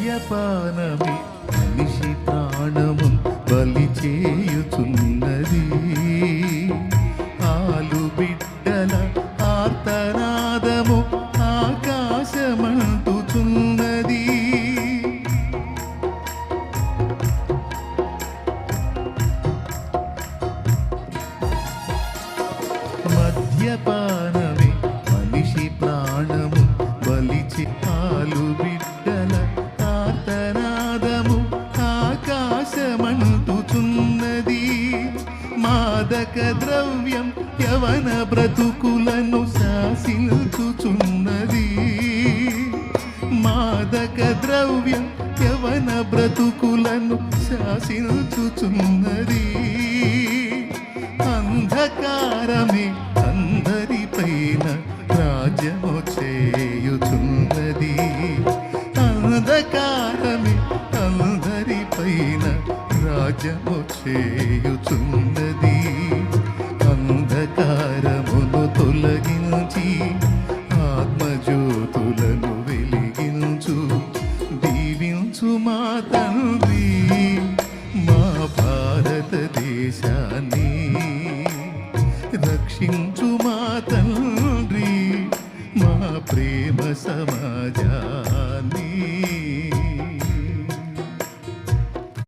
మద్యపానమి మనిషి ప్రాణము బలి చేయుచున్నది. ఆలు బిడ్డల ఆర్తనాదము ఆకాశమంటుచున్నది. మద్యపానమే మాదక ద్రవ్యం యవన బ్రతుకులను శాసిల్చుచున్నది మాదక ద్రవ్యం యవన బ్రతుకులను శాసిల్చుచున్నది అంధకారమే అందరిపైన రాజ్యము చేయుచున్నది. అంధకారమే అందరిపైన రాజ్యము చేయుచున్నది. తొలగించి ఆత్మజ్యోతులను వెలిగించు. దీవించు మా తండ్రి మా భారతదేశాన్ని. రక్షించు మా తండ్రి మా ప్రేమ సమాజాన్ని.